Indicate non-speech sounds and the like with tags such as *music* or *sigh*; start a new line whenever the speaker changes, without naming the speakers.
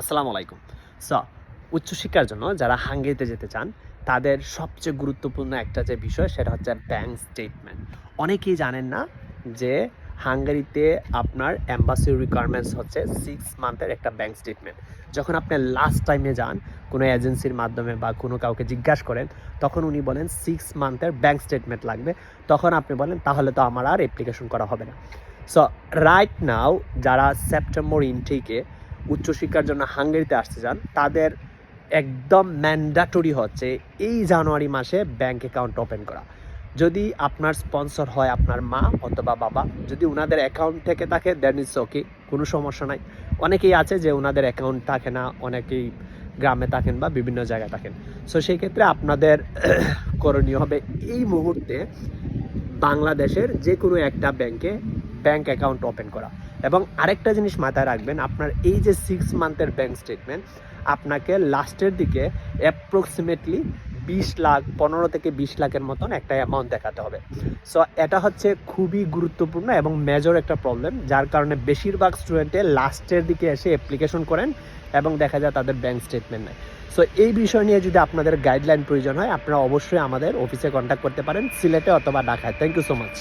আসসালামু আলাইকুম। সো উচ্চশিক্ষার জন্য যারা হাঙ্গেরিতে যেতে চান, তাদের সবচেয়ে গুরুত্বপূর্ণ একটা যে বিষয়, সেটা হচ্ছে ব্যাংক স্টেটমেন্ট। অনেকেই জানেন না যে হাঙ্গেরিতে আপনার অ্যাম্বাসির রিকোয়ারমেন্টস হচ্ছে সিক্স মান্থের একটা ব্যাংক স্টেটমেন্ট যখন আপনি লাস্ট টাইমে যান, কোনো এজেন্সির মাধ্যমে বা কোনো কাউকে জিজ্ঞাসা করেন, তখন উনি বলেন সিক্স মান্থের ব্যাংক স্টেটমেন্ট লাগবে। তখন আপনি বলেন, তাহলে তো আমার আর অ্যাপ্লিকেশন করা হবে না। সো রাইট নাও যারা সেপ্টেম্বর ইনটেকে উচ্চশিক্ষার জন্য হাঙ্গেরিতে আসতে চান, তাদের একদম ম্যান্ডাটরি হচ্ছে এই জানুয়ারি মাসে ব্যাংক অ্যাকাউন্ট ওপেন করা। যদি আপনার স্পন্সর হয় আপনার মা অথবা বাবা, যদি ওনাদের অ্যাকাউন্ট থেকে থাকে দেন ইটস ওকে কোনো সমস্যা নাই। অনেকেই আছে যে ওনাদের অ্যাকাউন্ট থাকে না, অনেকেই গ্রামে থাকেন বা বিভিন্ন জায়গায় থাকেন। সো সেই ক্ষেত্রে আপনাদের *coughs* করণীয় হবে এই মুহূর্তে বাংলাদেশের যে কোনো একটা ব্যাংকে ব্যাংক অ্যাকাউন্ট ওপেন করা। এবং আরেকটা জিনিস মাথায় রাখবেন, আপনার এই যে সিক্স মান্থের ব্যাংক স্টেটমেন্ট আপনাকে লাস্টের দিকে অ্যাপ্রক্সিমেটলি বিশ লাখ, পনেরো থেকে বিশ লাখের মতন একটা অ্যামাউন্ট দেখাতে হবে। সো এটা হচ্ছে খুবই গুরুত্বপূর্ণ এবং মেজর একটা প্রবলেম যার কারণে বেশিরভাগ স্টুডেন্টে লাস্টের দিকে এসে অ্যাপ্লিকেশন করেন এবং দেখা যায় তাদের ব্যাংক স্টেটমেন্ট নেয়। সো এই বিষয় নিয়ে যদি আপনাদের গাইডলাইন প্রয়োজন হয়, আপনারা অবশ্যই আমাদের অফিসে কন্ট্যাক্ট করতে পারেন, সিলেটে অথবা ঢাকায়। Thank you so much